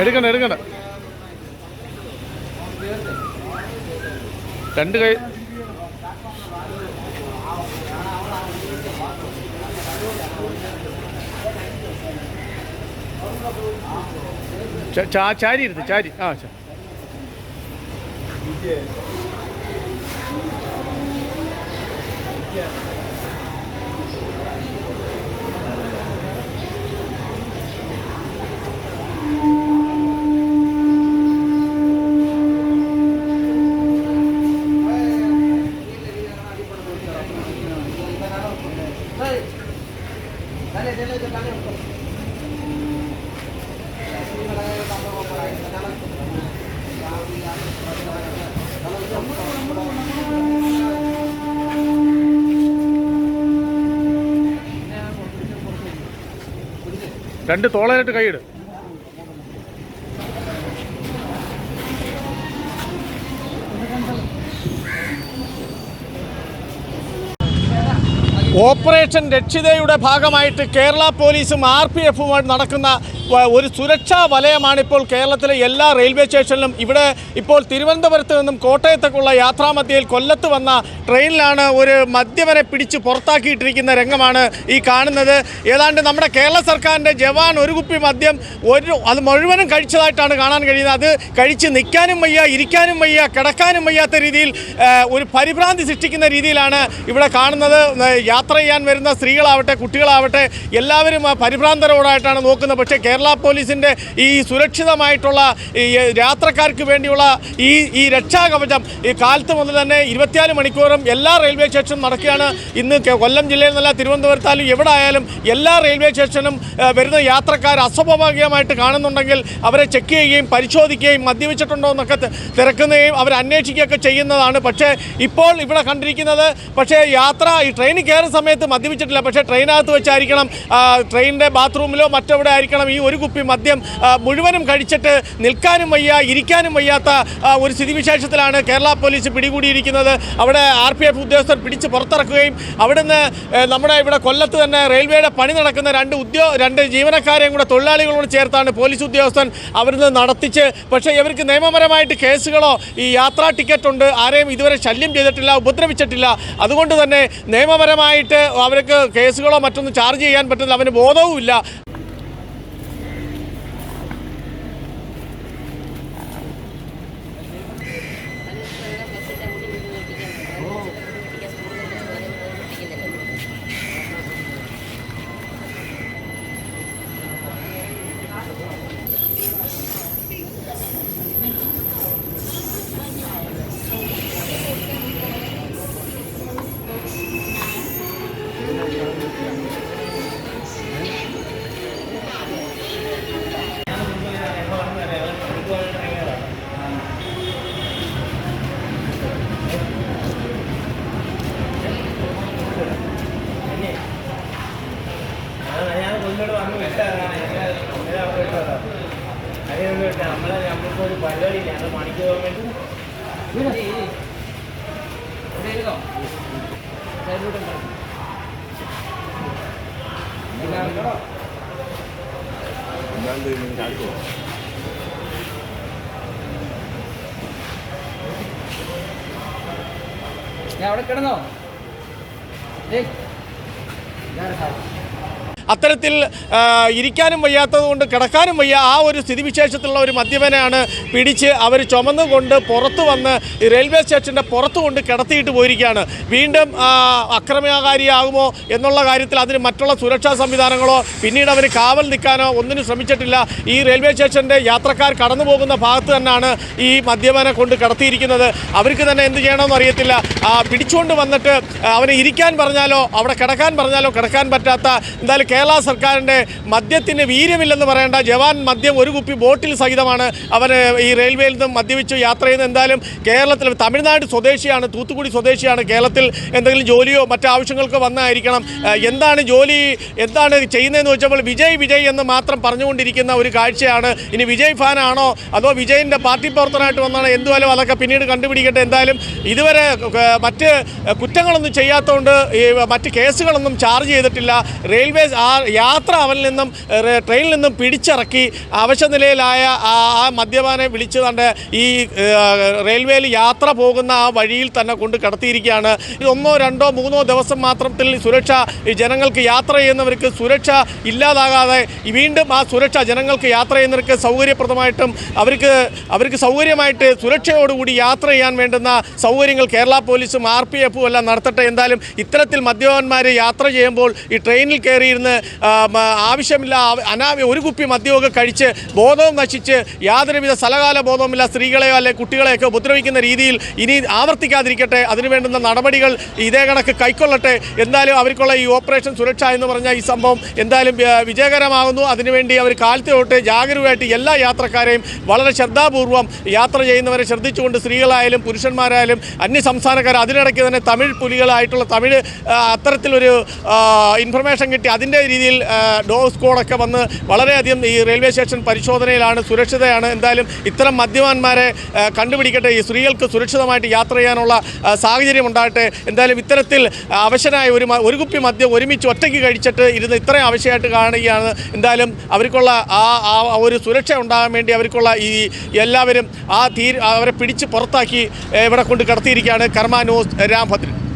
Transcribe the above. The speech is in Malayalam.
എടുക്കണ്ട എടുക്കണ്ട. രണ്ട് കൈ ചാരി ഇരുത്ത് ചാരി. ആ ചാരി ആ ചാ രണ്ട് തോളായിട്ട് കൈയിട് ഓപ്പറേഷൻ രക്ഷിതയുടെ ഭാഗമായിട്ട് കേരള പോലീസും ആർ പി എഫുമായിട്ട് നടക്കുന്ന ഒരു സുരക്ഷാ വലയമാണിപ്പോൾ കേരളത്തിലെ എല്ലാ റെയിൽവേ സ്റ്റേഷനിലും. ഇവിടെ ഇപ്പോൾ തിരുവനന്തപുരത്ത് നിന്നും കോട്ടയത്തേക്കുള്ള യാത്രാമധ്യയിൽ കൊല്ലത്ത് വന്ന ട്രെയിനിലാണ് ഒരു മദ്യവനെ പിടിച്ച് പുറത്താക്കിയിട്ടിരിക്കുന്ന രംഗമാണ് ഈ കാണുന്നത്. ഏതാണ്ട് നമ്മുടെ കേരള സർക്കാരിന്റെ ജവാൻ ഒരു കുപ്പി മദ്യം ഒരു അത് മുഴുവനും കഴിച്ചതായിട്ടാണ് കാണാൻ കഴിയുന്നത്. അത് കഴിച്ച് നിൽക്കാനും വയ്യ ഇരിക്കാനും വയ്യ കിടക്കാനും വയ്യാത്ത രീതിയിൽ ഒരു പരിഭ്രാന്തി സൃഷ്ടിക്കുന്ന രീതിയിലാണ് ഇവിടെ കാണുന്നത്. ആ, യാത്ര ചെയ്യാൻ വരുന്ന സ്ത്രീകളാവട്ടെ കുട്ടികളാവട്ടെ എല്ലാവരും പരിഭ്രാന്തരോടായിട്ടാണ് നോക്കുന്നത്. പക്ഷേ കേരള പോലീസിന്റെ ഈ സുരക്ഷിതമായിട്ടുള്ള യാത്രക്കാർക്ക് വേണ്ടിയുള്ള ഈ ഈ രക്ഷാകവചം ഈ കാലത്ത് മുതൽ തന്നെ ഇരുപത്തിനാല് മണിക്കൂറും എല്ലാ റെയിൽവേ സ്റ്റേഷനും നടക്കുകയാണ്. ഇന്ന് കൊല്ലം ജില്ലയിൽ നിന്നല്ല തിരുവനന്തപുരത്താലും എവിടെ ആയാലും എല്ലാ റെയിൽവേ സ്റ്റേഷനും വരുന്ന യാത്രക്കാർ അസ്വാഭാവികമായിട്ട് കാണുന്നുണ്ടെങ്കിൽ അവരെ ചെക്ക് ചെയ്യുകയും പരിശോധിക്കുകയും മദ്യപിച്ചിട്ടുണ്ടോ എന്നൊക്കെ തിരക്കുന്നതും അവർ ചെയ്യുന്നതാണ്. പക്ഷേ ഇപ്പോൾ ഇവിടെ കണ്ടിരിക്കുന്നത് പക്ഷേ യാത്ര ഈ ട്രെയിനിൽ കയറുന്ന സമയത്ത് മദ്യപിച്ചിട്ടില്ല. പക്ഷേ ട്രെയിനകത്ത് വെച്ചായിരിക്കണം ട്രെയിനിന്റെ ബാത്റൂമിലോ മറ്റെവിടെ ആയിരിക്കണം ഈ ഒരു കുപ്പി മദ്യം മുഴുവനും കഴിച്ചിട്ട് നിൽക്കാനും വയ്യ ഇരിക്കാനും വയ്യാത്ത ഒരു സ്ഥിതിവിശേഷത്തിലാണ് കേരള പോലീസ് പിടികൂടിയിരിക്കുന്നത്. അവിടെ ആർ പി എഫ് ഉദ്യോഗസ്ഥർ പിടിച്ച് പുറത്തിറക്കുകയും അവിടുന്ന് നമ്മുടെ ഇവിടെ കൊല്ലത്ത് തന്നെ റെയിൽവേയുടെ പണി നടക്കുന്ന രണ്ട് ഉദ്യോഗ രണ്ട് ജീവനക്കാരെയും കൂടെ തൊഴിലാളികളോട് ചേർത്താണ് പോലീസ് ഉദ്യോഗസ്ഥൻ അവിടുന്ന് നടത്തിച്ച്. പക്ഷേ ഇവർക്ക് നിയമപരമായിട്ട് കേസുകളോ ഈ യാത്രാ ടിക്കറ്റ് ഉണ്ട് ആരെയും ഇതുവരെ ശല്യം ചെയ്തിട്ടില്ല ഉപദ്രവിച്ചിട്ടില്ല. അതുകൊണ്ട് തന്നെ നിയമപരമായിട്ട് അവർക്ക് കേസുകളോ മറ്റൊന്നും ചാർജ് ചെയ്യാൻ പറ്റുന്നില്ല. അവന് ബോധവുമില്ല. നമ്മളെ ഒരു പരിപാടിയില്ല? ഞങ്ങൾ പണിക്ക് പോകാൻ വേണ്ടി. ഞാൻ അവിടെ കിടന്നോ? ഏയ്. അത്തരത്തിൽ ഇരിക്കാനും വയ്യാത്തതുകൊണ്ട് കിടക്കാനും വയ്യ. ആ ഒരു സ്ഥിതിവിശേഷത്തിലുള്ള ഒരു മദ്യപനെയാണ് പിടിച്ച് അവർ ചുമന്നുകൊണ്ട് പുറത്തു വന്ന് റെയിൽവേ സ്റ്റേഷന്റെ പുറത്തു കൊണ്ട് കിടത്തിയിട്ട് പോയിരിക്കുകയാണ്. വീണ്ടും അക്രമകാരിയാകുമോ എന്നുള്ള കാര്യത്തിൽ അതിന് മറ്റുള്ള സുരക്ഷാ സംവിധാനങ്ങളോ പിന്നീട് അവർ കാവൽ നിൽക്കാനോ ഒന്നിനും ശ്രമിച്ചിട്ടില്ല. ഈ റെയിൽവേ സ്റ്റേഷന്റെ യാത്രക്കാർ കടന്നു പോകുന്ന ഭാഗത്ത് തന്നെയാണ് ഈ മദ്യപനെ കൊണ്ട് കിടത്തിയിരിക്കുന്നത്. അവർക്ക് തന്നെ എന്ത് ചെയ്യണമെന്ന് അറിയത്തില്ല. പിടിച്ചുകൊണ്ട് വന്നിട്ട് അവനെ ഇരിക്കാൻ പറഞ്ഞാലോ അവിടെ കിടക്കാൻ പറഞ്ഞാലോ കിടക്കാൻ പറ്റാത്ത എന്തായാലും കേരള സർക്കാരിന്റെ മദ്യത്തിന് വീര്യമില്ലെന്ന് പറയേണ്ട ജവാൻ മദ്യം ഒരു കുപ്പി ബോട്ടിൽ സഹിതമാണ് അവർ ഈ റെയിൽവേയിൽ നിന്നും മദ്യപിച്ച് യാത്ര ചെയ്യുന്നത്. എന്തായാലും കേരളത്തിൽ തമിഴ്നാട് സ്വദേശിയാണ് തൂത്തുക്കുടി സ്വദേശിയാണ് കേരളത്തിൽ എന്തെങ്കിലും ജോലിയോ മറ്റു ആവശ്യങ്ങൾക്കോ വന്നായിരിക്കണം എന്താണ് ജോലി എന്താണ് ചെയ്യുന്നതെന്ന് വെച്ചപ്പോൾ വിജയ് വിജയ് എന്ന് മാത്രം പറഞ്ഞുകൊണ്ടിരിക്കുന്ന ഒരു കാഴ്ചയാണ്. ഇനി വിജയ് ഫാനാണോ അതോ വിജയിന്റെ പാർട്ടി പ്രവർത്തനമായിട്ട് വന്നാണോ എന്തുവാലും അതൊക്കെ പിന്നീട് കണ്ടുപിടിക്കട്ടെ. എന്തായാലും ഇതുവരെ മറ്റ് കുറ്റങ്ങളൊന്നും ചെയ്യാത്തതുകൊണ്ട് മറ്റ് കേസുകളൊന്നും ചാർജ് ചെയ്തിട്ടില്ല. റെയിൽവേ യാത്ര അവനിൽ നിന്നും ട്രെയിനിൽ നിന്നും പിടിച്ചിറക്കി അവശനിലയിലായ ആ മദ്യപാനെ വിളിച്ച് കണ്ട് ഈ റെയിൽവേയിൽ യാത്ര പോകുന്ന ആ വഴിയിൽ തന്നെ കൊണ്ട് കടത്തിയിരിക്കുകയാണ്. ഒന്നോ രണ്ടോ മൂന്നോ ദിവസം മാത്രത്തിൽ സുരക്ഷ ജനങ്ങൾക്ക് യാത്ര ചെയ്യുന്നവർക്ക് സുരക്ഷ ഇല്ലാതാകാതെ വീണ്ടും ആ സുരക്ഷ ജനങ്ങൾക്ക് യാത്ര ചെയ്യുന്നവർക്ക് സൗകര്യപ്രദമായിട്ടും അവർക്ക് അവർക്ക് സൗകര്യമായിട്ട് സുരക്ഷയോടുകൂടി യാത്ര ചെയ്യാൻ വേണ്ടുന്ന സൗകര്യങ്ങൾ കേരള പോലീസും ആർ പി എഫും എല്ലാം നടത്തട്ടെ. എന്തായാലും ഇത്തരത്തിൽ മദ്യപന്മാർ യാത്ര ചെയ്യുമ്പോൾ ഈ ട്രെയിനിൽ കയറിയിരുന്ന് ആവശ്യമില്ല ആവ- അനാവ ഒരു കുപ്പി മദ്യമൊക്കെ കഴിച്ച് ബോധവും നശിച്ച് യാതൊരുവിധ സ്ഥലകാല ബോധവുമില്ല സ്ത്രീകളെയോ അല്ലെ കുട്ടികളെയൊക്കെ ഉപദ്രവിക്കുന്ന രീതിയിൽ ഇനി ആവർത്തിക്കാതിരിക്കട്ടെ. അതിനുവേണ്ടുന്ന നടപടികൾ ഇതേ കണക്ക് കൈക്കൊള്ളട്ടെ. എന്തായാലും അവർക്കുള്ള ഈ ഓപ്പറേഷൻ സുരക്ഷ എന്ന് പറഞ്ഞ ഈ സംഭവം എന്തായാലും വിജയകരമാകുന്നു. അതിനുവേണ്ടി അവർ കാലത്തെ തൊട്ട് ജാഗരൂകമായിട്ട് എല്ലാ യാത്രക്കാരെയും വളരെ ശ്രദ്ധാപൂർവം യാത്ര ചെയ്യുന്നവരെ ശ്രദ്ധിച്ചുകൊണ്ട് സ്ത്രീകളായാലും പുരുഷന്മാരായാലും അന്യ സംസ്ഥാനക്കാർ അതിനിടയ്ക്ക് തന്നെ തമിഴ് പുലികളായിട്ടുള്ള തമിഴ് അത്തരത്തിലൊരു ഇൻഫർമേഷൻ കിട്ടി. അതിന്റെ രീതിയിൽ ഡോഗ് സ്ക്വാഡൊക്കെ വന്ന് വളരെയധികം ഈ റെയിൽവേ സ്റ്റേഷൻ പരിശോധനയിലാണ് സുരക്ഷിതയാണ്. എന്തായാലും ഇത്തരം മദ്യപാന്മാരെ കണ്ടുപിടിക്കട്ടെ. ഈ സ്ത്രീകൾക്ക് സുരക്ഷിതമായിട്ട് യാത്ര ചെയ്യാനുള്ള സാഹചര്യം ഉണ്ടാകട്ടെ. എന്തായാലും ഇത്തരത്തിൽ അവശനായ ഒരു ഒരു കുപ്പി മദ്യം ഒരുമിച്ച് ഒറ്റയ്ക്ക് കഴിച്ചിട്ട് ഇരുന്ന് ഇത്രയും ആവശ്യമായിട്ട് കാണുകയാണ്. എന്തായാലും അവർക്കുള്ള ആ ഒരു സുരക്ഷ ഉണ്ടാകാൻ വേണ്ടി അവർക്കുള്ള ഈ എല്ലാവരും ആ തീ അവരെ പിടിച്ച് പുറത്താക്കി ഇവിടെ കൊണ്ട് കടത്തിയിരിക്കുകയാണ്. കർമാനോസ് രാംഭദ്രൻ.